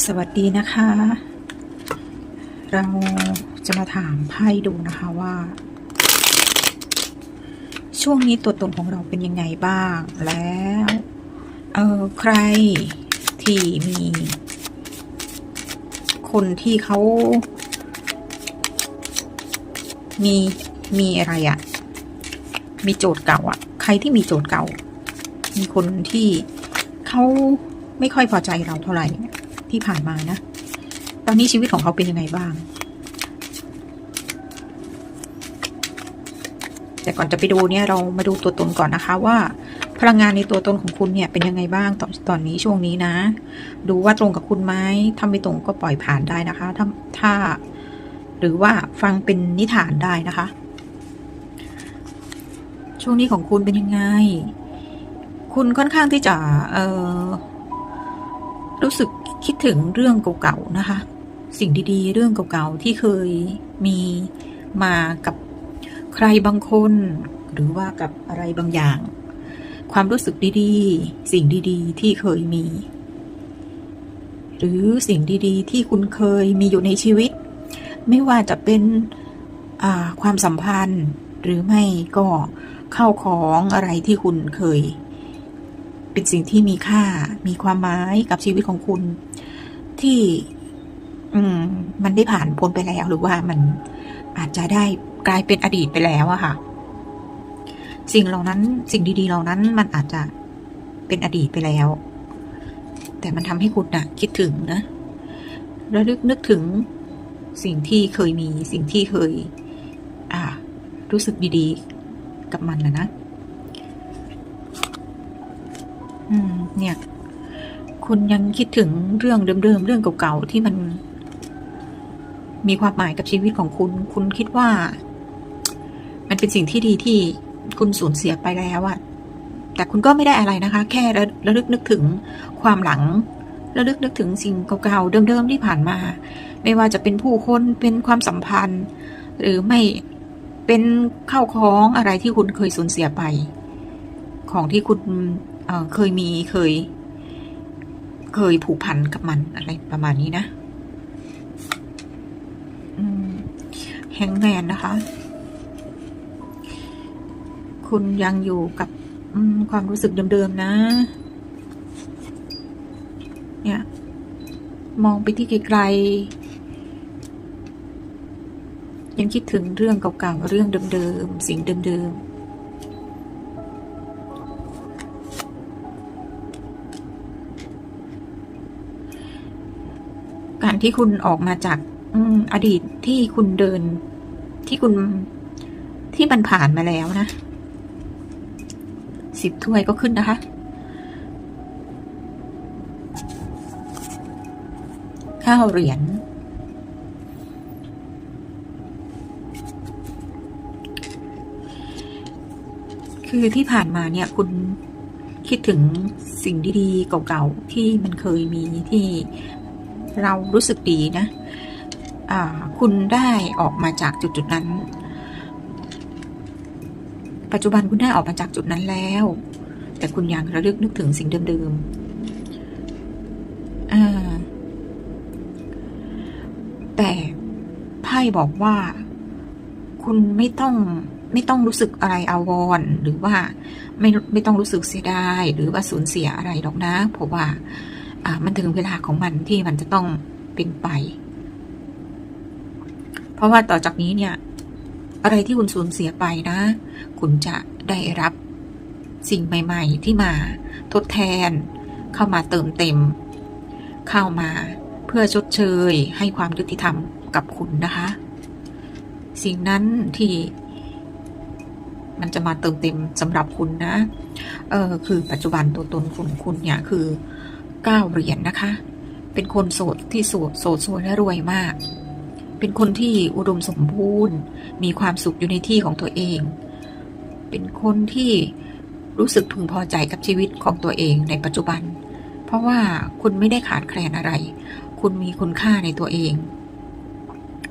สวัสดีนะคะ เราจะมาถามไพ่ดูนะคะว่า ช่วงนี้ตัวตนของเราเป็นยังไงบ้าง แล้วเออใครที่มี คนที่เขา มีมีอะไรอะมีโจทย์เก่าอะใครที่มีโจทย์เก่า มีคนที่เขาไม่ค่อยพอใจเราเท่าไหร่ ที่ผ่านมานะ ตอนนี้ชีวิตของเขาเป็นยังไงบ้าง แต่ก่อนจะไปดูเนี่ยเรามาดูตัวตนก่อนนะคะว่า พลังงานในตัวตนของคุณเนี่ยเป็นยังไงบ้างตอนตอนนี้ช่วงนี้นะ ดูว่าตรงกับคุณไหมถ้าไม่ตรงก็ปล่อยผ่านได้นะคะ ถ้าถ้า หรือว่าฟังเป็นนิทานได้นะคะ ช่วงนี้ของคุณเป็นยังไงคุณค่อนข้างที่จะเออรู้สึก คิดถึงเรื่องเก่าๆนะคะ สิ่งดีๆ เรื่องเก่าๆที่เคยมีมากับใครบางคน หรือว่ากับอะไรบางอย่าง ความรู้สึกดีๆ สิ่งดีๆ ที่เคยมี หรือสิ่งดีๆ ที่คุณเคยมีอยู่ในชีวิต ไม่ว่าจะเป็นความสัมพันธ์หรือไม่ก็เข้าของอะไรที่คุณเคย เป็นสิ่งที่มีค่ามีความหมายกับชีวิตของคุณ ที่ อืม มันได้ผ่านพ้นไปแล้วหรือว่ามันอาจจะได้กลายเป็นอดีตไปแล้วอะค่ะ สิ่งเหล่านั้นสิ่งดีๆเหล่านั้นมันอาจจะเป็นอดีตไปแล้ว แต่มันทำให้คุณนะคิดถึงนะระลึกนึกถึงสิ่งที่เคยมีสิ่งที่เคย อ่า รู้สึกดีๆ กับมันนะนะ อืม เนี่ย คุณยังคิดถึงเรื่องเดิมๆ เรื่องเก่าๆ ที่มันมีความหมายกับชีวิตของคุณ คุณคิดว่า มันเป็นสิ่งที่ดีที่คุณสูญเสียไปแล้วอะแต่คุณก็ไม่ได้อะไรนะคะ แค่ระระลึกนึกถึงความหลัง ระลึกนึกถึงสิ่งเก่าๆ เดิมๆ ที่ผ่านมา ไม่ว่าจะเป็นผู้คน เป็นความสัมพันธ์ หรือไม่เป็นเข้าของอะไรที่คุณเคยสูญเสียไป ของที่คุณเเคยมีเคย เคยผูกพันกับมันอะไรประมาณนี้นะแฮงแมนนะคะ คุณยังอยู่กับความรู้สึกเดิมๆนะ เนี่ย มองไปที่ไกลๆยังคิดถึงเรื่องเก่าๆเรื่องเดิมๆสิ่งเดิมๆารที่คุณออกมาจาก อืม อดีตที่คุณเดิน ที่คุณที่มันผ่านมาแล้วนะสิบถ้วยก็ขึ้นนะคะข้าวเหรียญคือที่ผ่านมาเนี่ยคุณคิดถึงสิ่งดีๆเก่าๆที่มันเคยมีที่ เรารู้สึกดีนะคุณได้ออกมาจากจุดๆนั้น ปัจจุบันคุณได้ออกมาจากจุดนั้นแล้ว แต่คุณยังระลึกนึกถึงสิ่งเดิมๆแต่ไพ่บอกว่าคุณไม่ต้องไม่ต้องรู้สึกอะไรอาวรหรือว่าไม่ไม่ต้องรู้สึกเสียดายหรือว่าสูญเสียอะไรหรอกนะเพราะว่า อ่ามันถึงเวลาของมันที่มันจะต้องเป็นไป เพราะว่าต่อจากนี้เนี่ย อะไรที่คุณสูญเสียไปนะ คุณจะได้รับสิ่งใหม่ ๆ ที่มาทดแทน เข้ามาเติมเต็ม เข้ามาเพื่อชดเชย ให้ความยุติธรรมกับคุณนะคะ สิ่งนั้นที่มันจะมาเติมเต็มสำหรับคุณนะ เออคือปัจจุบันตัวตนของคุณเนี่ยคือ เก้าเหรียญนะคะ เป็นคนโสดที่โสดโสดสวยและรวยมาก เป็นคนที่อุดมสมบูรณ์ มีความสุขอยู่ในที่ของตัวเอง เป็นคนที่รู้สึกพึงพอใจกับชีวิตของตัวเองในปัจจุบัน เพราะว่าคุณไม่ได้ขาดแคลนอะไร คุณมีคุณค่าในตัวเอง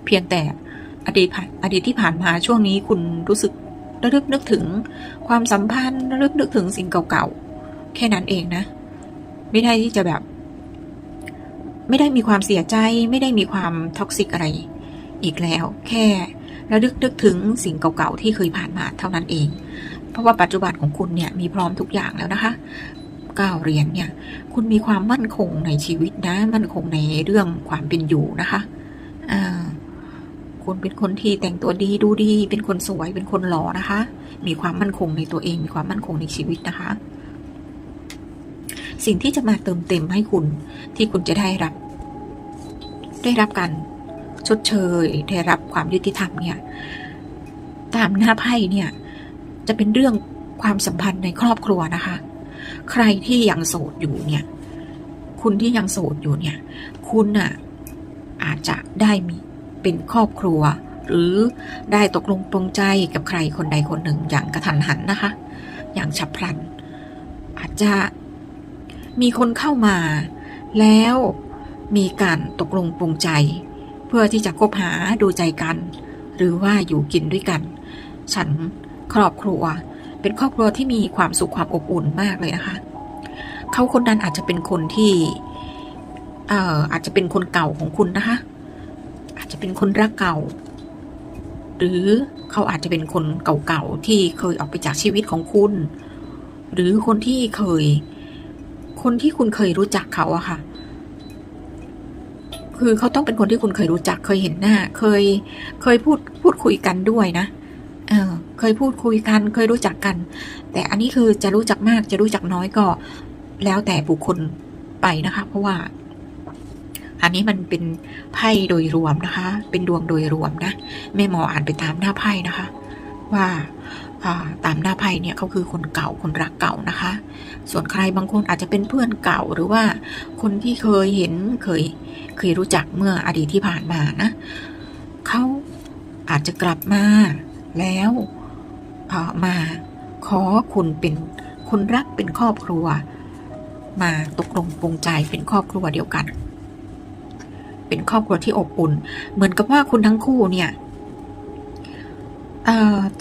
เพียงแต่อดีตอดีตที่ผ่านมาช่วงนี้คุณรู้สึกระลึกนึกถึงความสัมพันธ์ระลึกนึกถึงสิ่งเก่าๆ แค่นั้นเองนะ ไม่ได้ที่จะแบบ ไม่ได้มีความเสียใจ ไม่ได้มีความท็อกซิกอะไร อีกแล้ว แค่ระลึกนึกถึงสิ่งเก่าๆที่เคยผ่านมาเท่านั้นเอง เพราะว่าปัจจุบันของคุณเนี่ยมีพร้อมทุกอย่างแล้วนะคะก้าวเรียนเนี่ย คุณมีความมั่นคงในชีวิตนะ มั่นคงในเรื่องความเป็นอยู่นะคะอ่าคุณเป็นคนที่แต่งตัวดีดูดี เป็นคนสวย เป็นคนหล่อนะคะ มีความมั่นคงในตัวเอง มีความมั่นคงในชีวิตนะคะ สิ่งที่จะมาเติมเต็มให้คุณที่คุณจะได้รับ ได้รับการชดเชย ได้รับความยุติธรรมเนี่ย ตามหน้าไพ่เนี่ย จะเป็นเรื่องความสัมพันธ์ในครอบครัวนะคะ ใครที่ยังโสดอยู่เนี่ย คุณที่ยังโสดอยู่เนี่ย คุณน่ะอาจจะได้มีเป็นครอบครัว หรือได้ตกลงปรงใจกับใครคนใดคนหนึ่งอย่างกระทันหันนะคะ อย่างฉับพลัน อาจจะ มีคนเข้ามา แล้วมีการตกลงปรงใจ เพื่อที่จะคบหาดูใจกัน หรือว่าอยู่กินด้วยกัน ฉันครอบครัว เป็นครอบครัวที่มีความสุขความอบอุ่นมากเลยนะคะเขาคนนั้นอาจจะเป็นคนที่เอ่ออาจจะเป็นคนเก่าของคุณนะคะ อาจจะเป็นคนรักเก่า หรือเขาอาจจะเป็นคนเก่าๆที่เคยออกไปจากชีวิตของคุณ หรือคนที่เคย คนที่คุณเคยรู้จักเขาอะค่ะ คือเขาต้องเป็นคนที่คุณเคยรู้จัก เคยเห็นหน้า เคย เคยพูดพูดคุยกันด้วยนะเออเคยพูดคุยกัน เคยรู้จักกัน แต่อันนี้คือจะรู้จักมาก จะรู้จักน้อยก็ แล้วแต่บุคคลไปนะคะ เพราะว่า อันนี้มันเป็นไพ่โดยรวมนะคะ เป็นดวงโดยรวมนะแม่หมออ่านไปตามหน้าไพ่นะคะ ว่า ตามหน้าไพ่เนี่ยเขาคือคนเก่าคนรักเก่านะคะ ส่วนใครบางคนอาจจะเป็นเพื่อนเก่าหรือว่าคนที่เคยเห็นเคยเคยรู้จักเมื่ออดีตที่ผ่านมานะเขาอาจจะกลับมาแล้วมาขอคุณเป็นคนรักเป็นครอบครัว มาตกลงปรงใจเป็นครอบครัวเดียวกัน เป็นครอบครัวที่อบอุ่น เหมือนกับว่าคุณทั้งคู่เนี่ย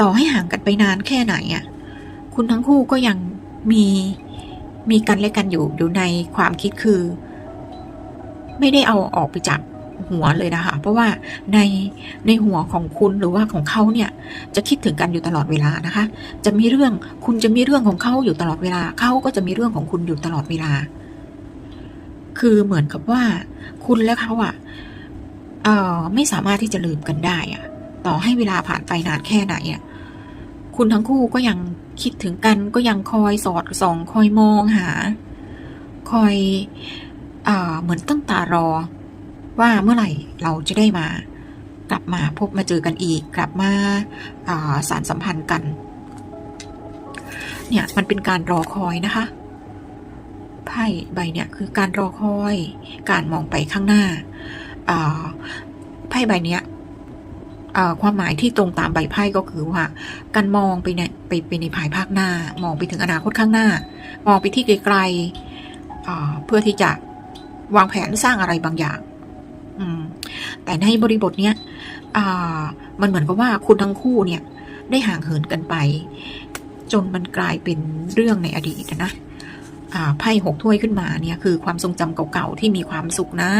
ต่อให้ห่างกันไปนานแค่ไหนอะ คุณทั้งคู่ก็ยังมีมีกันและกันอยู่อยู่ในความคิดคือ ไม่ได้เอาออกไปจากหัวเลยนะคะ เพราะว่าในในหัวของคุณหรือว่าของเขาเนี่ย จะคิดถึงกันอยู่ตลอดเวลานะคะ จะมีเรื่องคุณจะมีเรื่องของเขาอยู่ตลอดเวลาเขาก็จะมีเรื่องของคุณอยู่ตลอดเวลา คือเหมือนกับว่า คุณและเขาอะเอ่อไม่สามารถที่จะลืมกันได้อะ ต่อให้เวลาผ่านไปนานแค่ไหนอะคุณทั้งคู่ก็ยังคิดถึงกันก็ยังคอยสอดส่อง คอยมองหา คอยเอ่อเหมือนตั้งตารอ ว่าเมื่อไหร่เราจะได้มา กลับมาพบมาเจอกันอีก กลับมาาสารสัมพันธ์กัน เนี่ยมันเป็นการรอคอยนะคะไพ่ใบเนี่ยคือการรอคอย การมองไปข้างหน้าาไพ่ใบเนี้ย ความหมายที่ตรงตามใบไพ่ก็คือว่า การมองไปในไปไปในภายภาคหน้า มองไปถึงอนาคตข้างหน้า มองไปที่ไกลๆเพื่อที่จะวางแผนสร้างอะไรบางอย่างแต่ในบริบทเนี้ยมันเหมือนกับว่าคุณทั้งคู่เนี่ย ได้ห่างเหินกันไป จนมันกลายเป็นเรื่องในอดีตนะไพ่หกถ้วยขึ้นมาเนี่ยคือความทรงจำเก่าๆที่มีความสุขนะ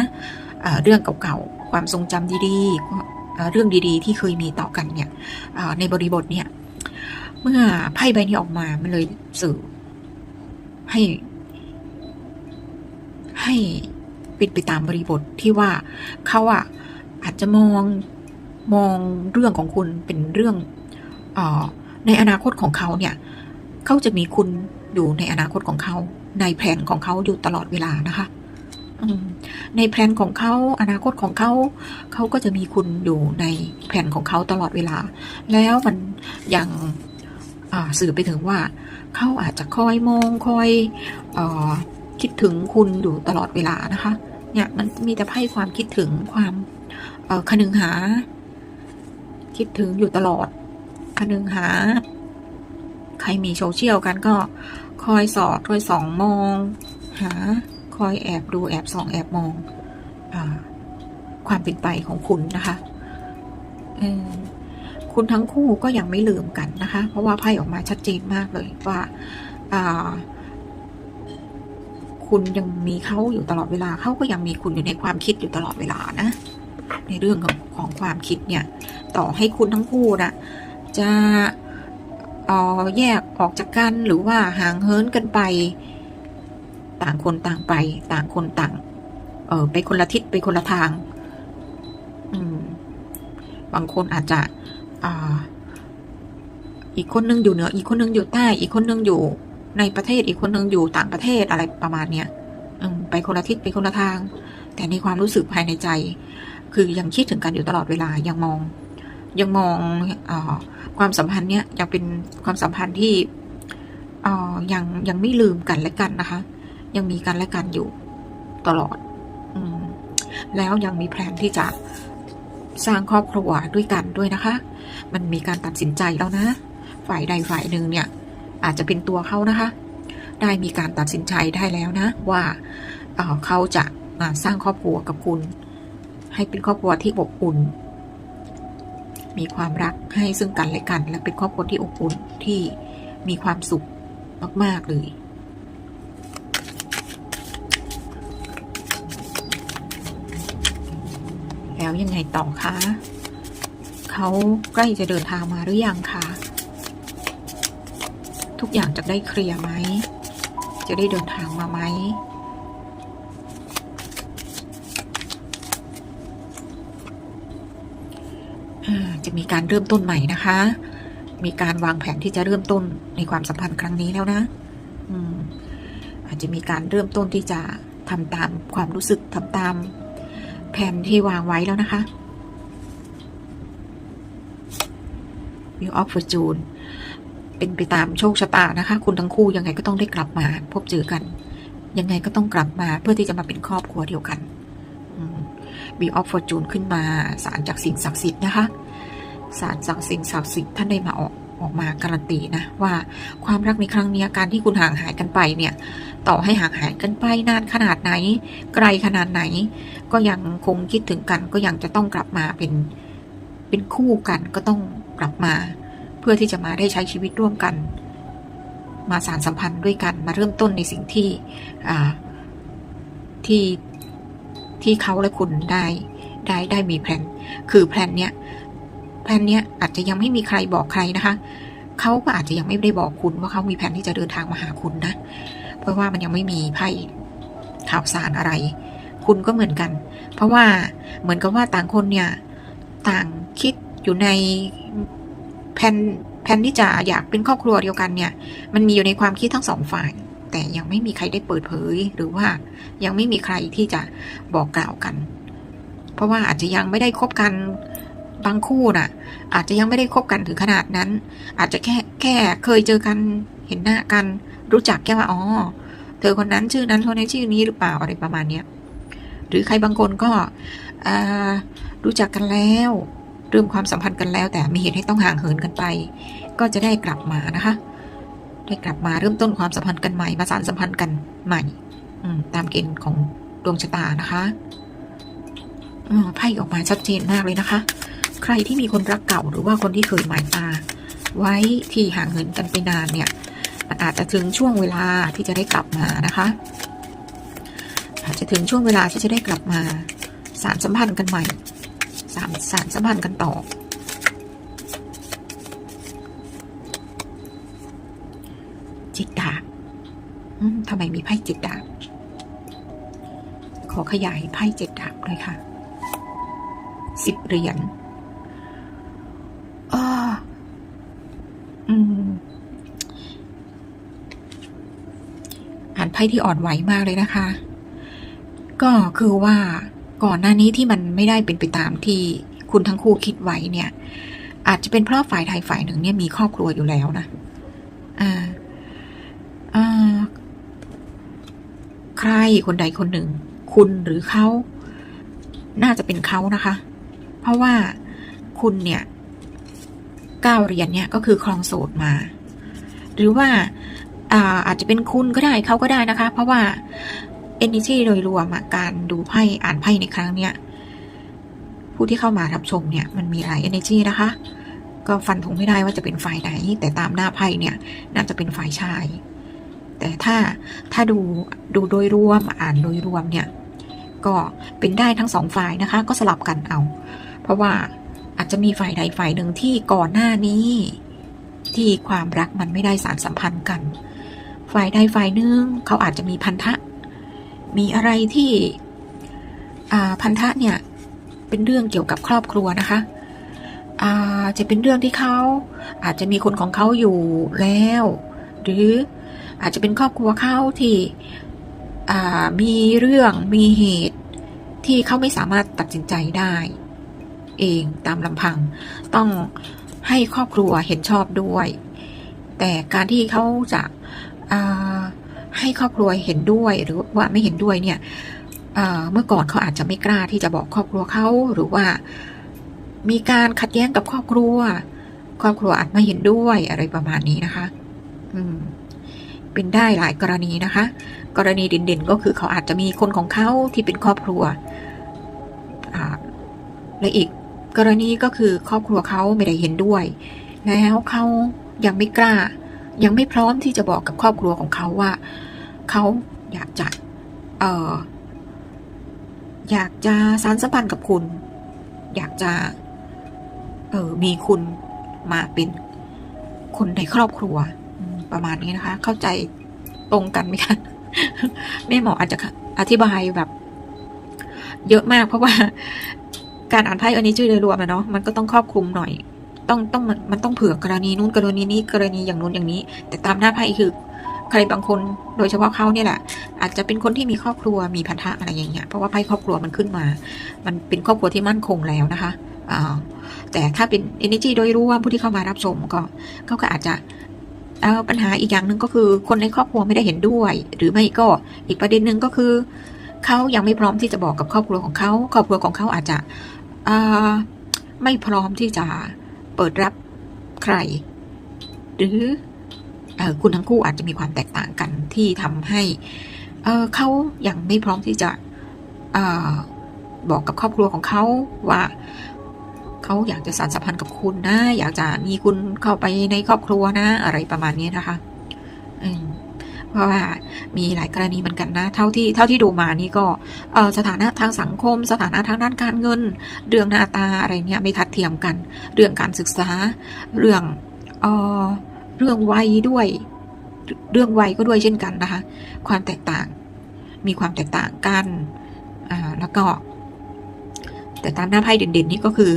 อ่าเรื่องเก่าๆความทรงจำดีๆ เรื่องดีๆ ที่เคยมีต่อกันเนี่ยในบริบทเนี่ย เมื่อไพ่ใบนี้ออกมามันเลยสื่อให้ ให้เป็นไปตามบริบทที่ว่าเขาอะอาจจะมองมองเรื่องของคุณเป็นเรื่องอในอนาคตของเขาเนี่ยเขาจะมีคุณอยู่ในอนาคตของเขาในแผนของเขาอยู่ตลอดเวลานะคะ ในแผนของเขาอนาคตของเขาเขาก็จะมีคุณอยู่ในแผนของเขาตลอดเวลา แล้วมันยังสื่อไปถึงว่าเขาอาจจะคอยมองคอยอคิดถึงคุณอยู่ตลอดเวลานะคะเนี่ยมันมีแต่ไพ่ความคิดถึงความเอ่อคนึงหา คิดถึงอยู่ตลอดคนึงหา ใครมีโซเชียลกันก็คอยสอดคอยส่องมอง หา คอยแอบดูแอบส่องแอบมองอความเป็นไปของคุณนะคะคุณทั้งคู่ก็ยังไม่ลืมกันนะคะ เพราะว่าไพ่ออกมาชัดเจนมากเลยว่าคุณยังมีเขาอยู่ตลอดเวลาเขาก็ยังมีคุณอยู่ในความคิดอยู่ตลอดเวลานะ ในเรื่องของของความคิดเนี่ย ต่อให้คุณทั้งคู่นะจะออแยกออกจากกันหรือว่าห่างเหินกันไป ต่างคนต่างไป ต่างคนต่าง เออไปคนละทิศไปคนละทาง อืม บางคนอาจจะอ่าอีกคนนึงอยู่เหนือ อีกคนนึงอยู่ใต้ อีกคนนึงอยู่ ในประเทศ อีกคนนึงอยู่ต่างประเทศอะไรประมาณเนี้ยอืมไปคนละทิศไปคนละทาง แต่ในความรู้สึกภายในใจ คือยังคิดถึงกันอยู่ตลอดเวลา ยังมอง ยังมองอความสัมพันธ์เนี้ยยังเป็นความสัมพันธ์ที่ยังยังไม่ลืมกันและกันนะคะ ยังมีกันและกันอยู่ตลอดอืมแล้วยังมีแผนที่จะสร้างครอบครัวด้วยกันด้วยนะคะ มันมีการตัดสินใจแล้วนะ ฝ่ายใดฝ่ายหนึ่งเนี่ย อาจจะเป็นตัวเขานะคะ ได้มีการตัดสินใจได้แล้วนะ ว่าเอ่อเขาจะมาสร้างครอบครัวกับคุณ ให้เป็นครอบครัวที่อบอุ่น มีความรักให้ซึ่งกันและกัน และเป็นครอบครัวที่อบอุ่นที่มีความสุขมากๆเลย แล้วยังไงต่อคะเขาใกล้จะเดินทางมาหรือยังคะทุกอย่างจะได้เคลียร์ไหม จะได้เดินทางมาไหม จะมีการเริ่มต้นใหม่นะคะ มีการวางแผนที่จะเริ่มต้นในความสัมพันธ์ครั้งนี้แล้วนะอืมอาจจะมีการเริ่มต้นที่จะทำตามความรู้สึกทำตาม แผ่นที่วางไว้แล้วนะคะ Wheel of Fortune เป็นไปตามโชคชะตานะคะ คุณทั้งคู่ยังไงก็ต้องได้กลับมา พบเจอกัน ยังไงก็ต้องกลับมาเพื่อที่จะมาเป็นครอบครัวเดียวกันอืม Wheel of Fortune ขึ้นมาสารจากสิ่งศักดิ์สิทธิ์นะคะสารจากสิ่งศักดิ์สิทธิ์ท่านได้มาออก ออกมาการันตีนะว่าความรักในครั้งนี้การที่คุณห่างหายกันไปเนี่ยต่อให้ห่างหายกันไปนานขนาดไหน ไกลขนาดไหน ก็ยังคงคิดถึงกัน ก็ยังจะต้องกลับมาเป็นเป็นคู่กันก็ต้องกลับมา เพื่อที่จะมาได้ใช้ชีวิตร่วมกัน มาสารสัมพันธ์ด้วยกันมาเริ่มต้นในสิ่งที่ที่ที่เขาและคุณได้ได้ได้มีแผนคือแผนเนี้ย แผนเนี้ยอาจจะยังไม่มีใครบอกใครนะคะเขาก็อาจจะยังไม่ได้บอกคุณว่าเขามีแผนที่จะเดินทางมาหาคุณนะ เพราะว่ามันยังไม่มีไพ่ข่าวสารอะไร คุณก็เหมือนกัน เพราะว่าเหมือนกับว่าต่างคนเนี่ยต่างคิดอยู่ในแผนแผนที่จะอยากเป็นครอบครัวเดียวกันเนี่ย มันมีอยู่ในความคิดทั้งสองฝ่าย แต่ยังไม่มีใครได้เปิดเผย หรือว่ายังไม่มีใครที่จะบอกกล่าวกัน เพราะว่าอาจจะยังไม่ได้คบกัน บางคู่น่ะ อาจจะยังไม่ได้คบกันถึงขนาดนั้น อาจจะแค่แค่เคยเจอกันเห็นหน้ากัน รู้จักแค่ว่าอ๋อเธอคนนั้นชื่อนั้นคนนี้ชื่อนี้หรือเปล่าอะไรประมาณเนี้ยหรือใครบางคนก็รู้จักกันแล้วเริ่มความสัมพันธ์กันแล้ว แต่มีเหตุให้ต้องห่างเหินกันไป ก็จะได้กลับมานะคะ ได้กลับมาเริ่มต้นความสัมพันธ์กันใหม่มาสานสัมพันธ์กันใหม่อตามเกณฑ์ของดวงชะตานะคะไพ่ออกมาชัดเจนมากเลยนะคะ ใครที่มีคนรักเก่าหรือว่าคนที่เคยหมายตา ไว้ที่ห่างเหินกันไปนานเนี่ยมันอาจจะถึงช่วงเวลาที่จะได้กลับมานะคะ อาจจะถึงช่วงเวลาที่จะได้กลับมาสารสัมพันธ์กันใหม่สารสารสัมพันธ์กันต่อ จิตดาทำไมมีไพ่จิตดาขอขยายไพ่เจ็ดดาบเลยค่ะสิบเหรียญอ้ออืม อ่านไพ่ที่อ่อนไหวมากเลยนะคะ ก็คือว่าก่อนหน้านี้ที่มันไม่ได้เป็นไปตามที่คุณทั้งคู่คิดไว้เนี่ย อาจจะเป็นเพราะฝ่ายใดฝ่ายหนึ่งเนี่ยมีครอบครัวอยู่แล้วนะอ่าอ่าใครคนใดคนหนึ่ง คุณหรือเขาน่าจะเป็นเขานะคะ เพราะว่าคุณเนี่ยก้าวเรียนเนี่ยก็คือครองโสดมา หรือว่า อาอาจจะเป็นคุณก็ได้เขาก็ได้นะคะ เพราะว่า energy โดยรวมการดูไพ่อ่านไพ่ในครั้งเนี้ยผู้ที่เข้ามารับชมเนี่ยมันมีหลาย energy นะคะ ก็ฟันธงไม่ได้ว่าจะเป็นฝ่ายไหน แต่ตามหน้าไพ่เนี่ยน่าจะเป็นฝ่ายชาย แต่ถ้าถ้าดูดูโดยรวมอ่านโดยรวมเนี่ยก็เป็นได้ทั้งสองฝ่ายนะคะ ก็สลับกันเอา เพราะว่าอาจจะมีฝ่ายใดฝ่ายหนึ่งที่ก่อนหน้านี้ ที่ความรักมันไม่ได้สารสัมพันธ์กัน ฝ่ายใดฝ่ายหนึ่งเขาอาจจะมีพันธะ มีอะไรที่พันธะเนี่ยเป็นเรื่องเกี่ยวกับครอบครัวนะคะอาจะเป็นเรื่องที่เขาอาจจะมีคนของเขาอยู่แล้ว หรืออาจจะเป็นครอบครัวเขาที่มีเรื่องมีเหตุที่เขาไม่สามารถตัดสินใจได้ เองตามลำพัง ต้องให้ครอบครัวเห็นชอบด้วย แต่การที่เขาจะ ให้ครอบครัวเห็นด้วยหรือว่าไม่เห็นด้วยเนี่ยเมื่อก่อนเขาอาจจะไม่กล้าที่จะบอกครอบครัวเขาหรือว่า มีการขัดแย้งกับครอบครัว ครอบครัวอาจไม่เห็นด้วยอะไรประมาณนี้นะคะ อืม เป็นได้หลายกรณีนะคะ กรณีเด่นๆก็คือเขาอาจจะมีคนของเขาที่เป็นครอบครัวและอีกกรณีก็คือครอบครัวเขาไม่ได้เห็นด้วย แล้วเขายังไม่กล้า ยังไม่พร้อมที่จะบอกกับครอบครัวของเขาว่า เขาอยากจะเอ่ออยากจะสานสัมพันธ์กับคุณ อยากจะเออมีคุณมาเป็นคนในครอบครัวประมาณนี้นะคะ เข้าใจตรงกันไหมคะแม่หมออาจจะอธิบายแบบ เยอะมากเพราะว่าการอ่านไพ่อันนี้ชื่อโดยรวมอะเนาะมันก็ต้องครอบคลุมหน่อย ต้องต้องมันมันต้องเผื่อกรณีนู้นกรณีนี้กรณีอย่างนู้นอย่างนี้ แต่ตามหน้าไพ่คือ ใครบางคนโดยเฉพาะเขาเนี่ยแหละ อาจจะเป็นคนที่มีครอบครัวมีพันธะอะไรอย่างเงี้ยเพราะว่าไพ่ครอบครัวมันขึ้นมา มันเป็นครอบครัวที่มั่นคงแล้วนะคะแต่ถ้าเป็น energy โดยรวมผู้ที่เข้ามารับชมก็เขาก็อาจจะปัญหาอีกอย่างหนึ่งก็คือ คนในครอบครัวไม่ได้เห็นด้วย หรือไม่ก็อีกประเด็นหนึ่งก็คือเขายังไม่พร้อมที่จะบอกกับครอบครัวของเขาครอบครัวของเขาอาจจะไม่พร้อมที่จะ เปิดรับใคร หรืออคุณทั้งคู่อาจจะมีความแตกต่างกันที่ทำให้เอ่อเขายังไม่พร้อมที่จะเอ่อบอกกับครอบครัวของเขาว่าเขาอยากจะสานสัมพันธ์กับคุณนะ อยากจะมีคุณเข้าไปในครอบครัวนะ อะไรประมาณนี้นะคะ อืม เพราะว่ามีหลายกรณีเหมือนกันนะ เท่าที่เท่าที่ดูมานี่ก็สถานะทางสังคม สถานะทางด้านการเงิน เรื่องหน้าตาอะไรเนี้ยไม่ทัดเทียมกัน เรื่องการศึกษา เรื่องเออเรื่องวัยด้วย เรื่องวัยก็ด้วยเช่นกันนะคะ ความแตกต่าง มีความแตกต่างกันอ่าแล้วก็ แต่ตามหน้าไพ่เด่นๆนี่ก็คือ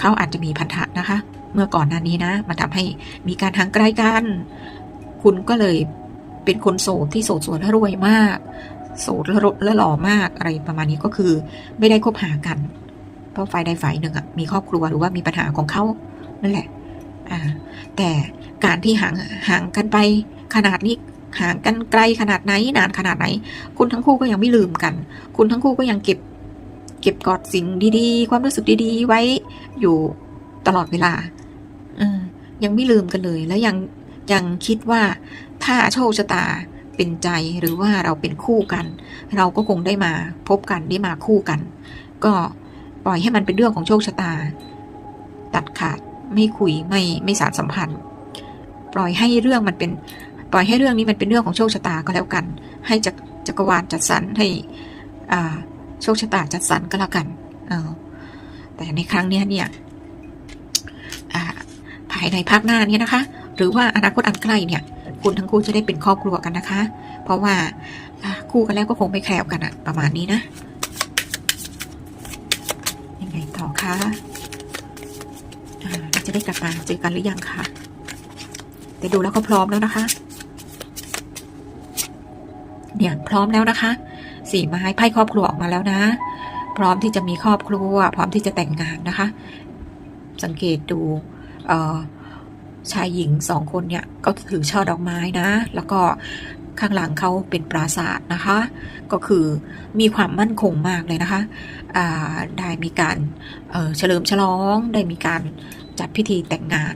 เขาอาจจะมีพันธะนะคะ เมื่อก่อนหน้านี้นะ มันทำให้มีการทางไกลกัน คุณก็เลย เป็นคนโสดที่โสดสวยและรวยมาก โสดและรและหล่อมากอะไรประมาณนี้ก็คือ ไม่ได้คบหากัน เพราะฝ่ายใดฝ่ายหนึ่งอะมีครอบครัวหรือว่ามีปัญหาของเขานั่นแหละอ่าแต่การที่ห่างห่างกันไปขนาดนี้ห่างกันไกลขนาดไหนนานขนาดไหน คุณทั้งคู่ก็ยังไม่ลืมกัน คุณทั้งคู่ก็ยังเก็บ เก็บกอดสิ่งดีๆ ความรู้สึกดีๆ ไว้อยู่ตลอดเวลาอยังไม่ลืมกันเลย แล้วยังยังคิดว่า ถ้าโชคชะตาเป็นใจหรือว่าเราเป็นคู่กัน เราก็คงได้มาพบกันได้มาคู่กัน ก็ปล่อยให้มันเป็นเรื่องของโชคชะตา ตัดขาดไม่คุยไม่ไม่สารสัมพันธ์ ปล่อยให้เรื่องมันเป็น ปล่อยให้เรื่องนี้มันเป็นเรื่องของโชคชะตาก็แล้วกัน ให้จักจักรวาลจัดสรรให้อ่าโชคชะตาจัดสรรก็แล้วกันแต่ในครั้งนี้เนี่ยภายในภาคหน้านี้นะคะ หรือว่าอนาคตอันใกล้เนี่ย คุณทั้งคู่จะได้เป็นครอบครัวกันนะคะ เพราะว่าคู่กันแล้วก็คงไม่แคลวกันอะประมาณนี้นะ ยังไงต่อคะอ่าเราจะได้กลับมาเจอกันหรือยังคะแต่ดูแล้วก็พร้อมแล้วนะคะ เนี่ยพร้อมแล้วนะคะ สี่ไม้ไพ่ครอบครัวออกมาแล้วนะ พร้อมที่จะมีครอบครัว พร้อมที่จะแต่งงานนะคะ สังเกตดู เอ่อ ชายหญิงสองคนเนี่ยก็ถือช่อดอกไม้นะ แล้วก็ข้างหลังเขาเป็นปราสาทนะคะ ก็คือมีความมั่นคงมากเลยนะคะได้มีการเเฉลิมฉลอง ได้มีการจัดพิธีแต่งงาน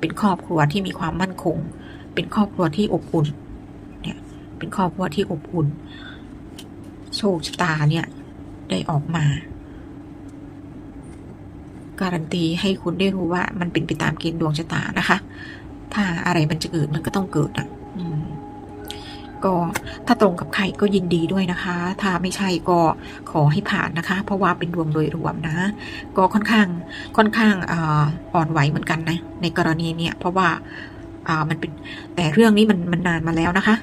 เป็นครอบครัวที่มีความมั่นคง เป็นครอบครัวที่อบอุ่น เนี่ย เป็นครอบครัวที่อบอุ่น โชคชะตาเนี่ยได้ออกมา การันตีให้คุณได้รู้ว่ามันเป็นไปตามเกณฑ์ดวงชะตานะคะ ถ้าอะไรมันจะเกิดมันก็ต้องเกิดอะก็ถ้าตรงกับใครก็ยินดีด้วยนะคะ ถ้าไม่ใช่ก็ขอให้ผ่านนะคะ เพราะว่าเป็นดวงโดยรวมนะ ก็ค่อนข้างค่อนข้างอ่อนไหวเหมือนกันนะ ในกรณีเนี่ยเพราะว่าอ่ามันเป็นแต่เรื่องนี้มันมันนานมาแล้วนะคะ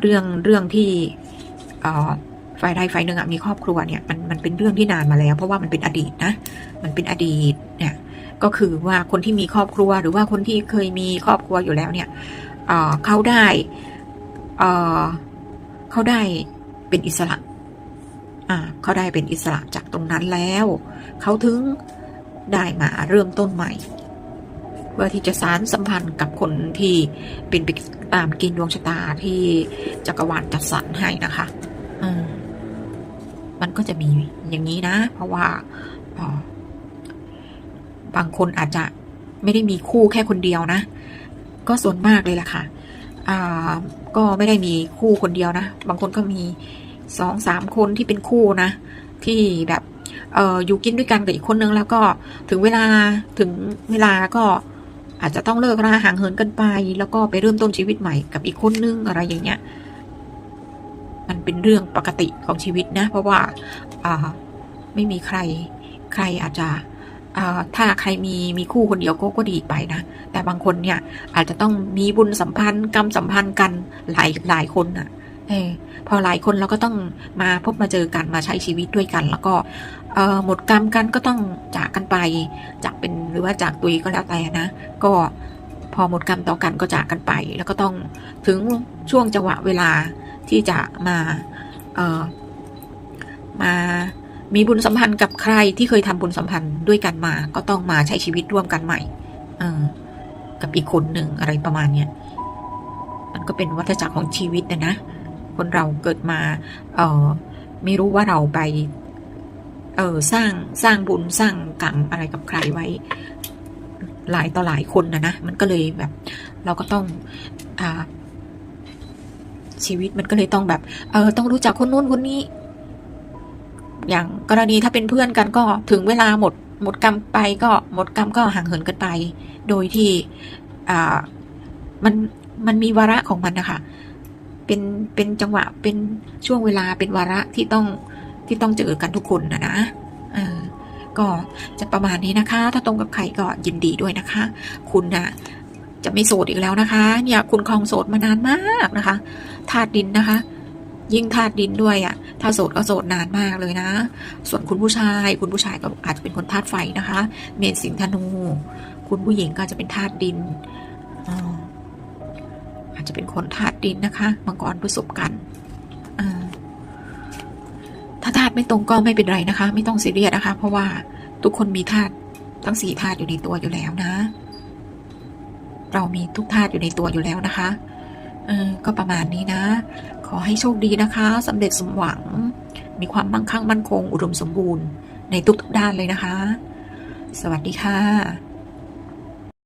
เรื่องเรื่องที่อ่า ฝ่ายใดฝ่ายหนึ่งมีครอบครัวเนี่ยมันมันเป็นเรื่องที่นานมาแล้ว เพราะว่ามันเป็นอดีตนะ มันเป็นอดีตเนี่ยก็คือว่าคนที่มีครอบครัวหรือว่าคนที่เคยมีครอบครัวอยู่แล้วเนี่ยเเขาได้เเขาได้เป็นอิสระเขาได้เป็นอิสระจากตรงนั้นแล้ว เขาถึงได้มาเริ่มต้นใหม่เพื่อที่จะสารสัมพันธ์กับคนที่เป็นไปตามกณฑ์ดวงชะตาที่จักรวาลจัดสรรให้นะคะ มันก็จะมีอย่างนี้นะ เพราะว่าบางคนอาจจะไม่ได้มีคู่แค่คนเดียวนะ ก็ส่วนมากเลยล่ะค่ะก็ไม่ได้มีคู่คนเดียวนะ บางคนก็มีสองสามคนที่เป็นคู่นะ ที่แบบเอออยู่กินด้วยกันกับอีกคนนึงแล้วก็ถึงเวลาถึงเวลาก็อาจจะต้องเลิกราห่างเหินกันไป แล้วก็ไปเริ่มต้นชีวิตใหม่กับอีกคนนึงอะไรอย่างเงี้ย มันเป็นเรื่องปกติของชีวิตนะ เพราะว่าไม่มีใครใครอาจจะถ้าใครมีมีคู่คนเดียวก็ก็ดีไปนะ แต่บางคนเนี่ยอาจจะต้องมีบุญสัมพันธ์กรรมสัมพันธ์กันหลายหลายคนน่ะอพอหลายคนเราก็ต้องมาพบมาเจอกันมาใช้ชีวิตด้วยกัน แล้วก็หมดกรรมกันก็ต้องจากกันไปจากเป็นหรือว่าจากตุยก็แล้วแต่นะ ก็พอหมดกรรมต่อกันก็จากกันไป แล้วก็ต้องถึงช่วงจังหวะเวลา ที่จะมาเอ่อมามีบุญสัมพันธ์กับใครที่เคยทำบุญสัมพันธ์ด้วยกันมา ก็ต้องมาใช้ชีวิตร่วมกันใหม่ เออกับอีกคนหนึ่งอะไรประมาณเนี้ยมันก็เป็นวัฏจักรของชีวิตนะนะ คนเราเกิดมา เออไม่รู้ว่าเราไป เออสร้างสร้างบุญสร้างกรรมอะไรกับใครไว้ หลายต่อหลายคนนะนะ มันก็เลยแบบ เราก็ต้อง อ่า ชีวิตมันก็เลยต้องแบบเออต้องรู้จักคนนู้นคนนี้ อย่างกรณีถ้าเป็นเพื่อนกันก็ถึงเวลาหมดหมดกรรมไปก็หมดกรรมก็ห่างเหินกันไป โดยที่อ่ามันมันมีวาระของมันนะคะเป็นเป็นจังหวะเป็นช่วงเวลาเป็นวาระที่ต้องที่ต้องเจอกันทุกคนนะนะเออก็จะประมาณนี้นะคะ ถ้าตรงกับใครก็ยินดีด้วยนะคะ คุณนะ่ะ จะไม่โสดอีกแล้วนะคะ เนี่ยคุณคลองโสดมานานมากนะคะธาตุดินนะคะ ยิ่งธาตุดินด้วยอะ่ะถ้าโสดก็โสดนานมากเลยนะ ส่วนคุณผู้ชาย คุณผู้ชายก็อาจจะเป็นคนธาตุไฟนะคะ เมษสิงห์ธนู คุณผู้หญิงก็จะเป็นธาตุดินอาจจะเป็นคนธาตุดินนะคะมังกรพฤษภกันถ้าธาตุไม่ตรงก็ไม่เป็นไรนะคะ ไม่ต้องซีเรียสนะคะ เพราะว่าทุกคนมีธาตุทั้งสี่ธาตุอยู่ในตัวอยู่แล้วนะ เรามีทุกธาตุอยู่ในตัวอยู่แล้วนะคะเออก็ประมาณนี้นะ ขอให้โชคดีนะคะสำเร็จสมหวัง มีความมั่งคั่งมั่นคง อุดมสมบูรณ์ในทุกๆด้านเลยนะคะ สวัสดีค่ะ